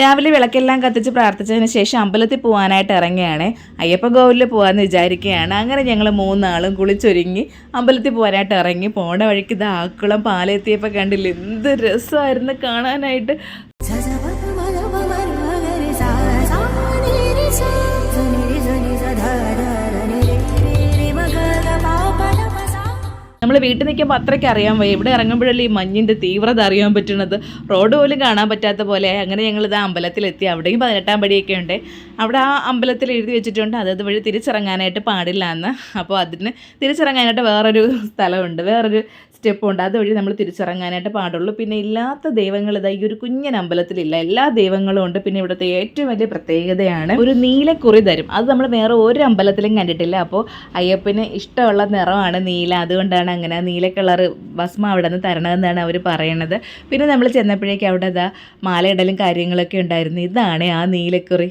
രാവിലെ വിളക്കെല്ലാം കത്തിച്ച് പ്രാർത്ഥിച്ചതിന് ശേഷം അമ്പലത്തിൽ പോകാനായിട്ട് ഇറങ്ങുകയാണ്. അയ്യപ്പ ഗോവിലിൽ പോകാമെന്ന് വിചാരിക്കുകയാണ്. അങ്ങനെ ഞങ്ങൾ മൂന്നാളും കുളിച്ചൊരുങ്ങി അമ്പലത്തിൽ പോകാനായിട്ട് ഇറങ്ങി. പോണ വഴിക്ക് ഇത് ആക്കുളം പാലെത്തിയപ്പോൾ കണ്ടില്ല എന്ത് രസമായിരുന്നു കാണാനായിട്ട്. നമ്മൾ വീട്ടിൽ നിൽക്കുമ്പോൾ അത്രയ്ക്ക് അറിയാൻ വയ്യ. ഇവിടെ ഇറങ്ങുമ്പോഴല്ലേ ഈ മഞ്ഞിന്റെ തീവ്രത അറിയാൻ പറ്റുന്നത്. റോഡ് പോലും കാണാൻ പറ്റാത്ത പോലെ അങ്ങനെ ഞങ്ങളിത് അമ്പലത്തിലെത്തി. അവിടെയും പതിനെട്ടാം പടിയൊക്കെ ഉണ്ട്. അവിടെ ആ അമ്പലത്തിൽ എഴുതി വെച്ചിട്ടുണ്ട്. അത് വഴി തിരിച്ചിറങ്ങാനായിട്ട് പാടില്ല എന്ന്. അപ്പോൾ അതിന് തിരിച്ചിറങ്ങാനായിട്ട് വേറൊരു സ്ഥലമുണ്ട്. വേറൊരു സ്റ്റെപ്പുണ്ട്. അതുവഴി നമ്മൾ തിരിച്ചിറങ്ങാനായിട്ട് പാടുള്ളൂ. പിന്നെ ഇല്ലാത്ത ദൈവങ്ങൾ ഇതാ ഈ ഒരു കുഞ്ഞൻ അമ്പലത്തിലില്ല. എല്ലാ ദൈവങ്ങളും ഉണ്ട്. പിന്നെ ഇവിടുത്തെ ഏറ്റവും വലിയ പ്രത്യേകതയാണ് ഒരു നീലക്കുറി തരും. അത് നമ്മൾ വേറെ ഒരു അമ്പലത്തിലും കണ്ടിട്ടില്ല. അപ്പോൾ അയ്യപ്പന് ഇഷ്ടമുള്ള നിറമാണ് നീല. അതുകൊണ്ടാണ് അങ്ങനെ നീല കളർ ഭസ്മം അവിടെ നിന്ന് തരണമെന്നാണ് അവർ പറയണത്. പിന്നെ നമ്മൾ ചെന്നപ്പോഴേക്കും അവിടെ ഇതാ മാലയിടലും കാര്യങ്ങളൊക്കെ ഉണ്ടായിരുന്നു. ഇതാണ് ആ നീലക്കുറി.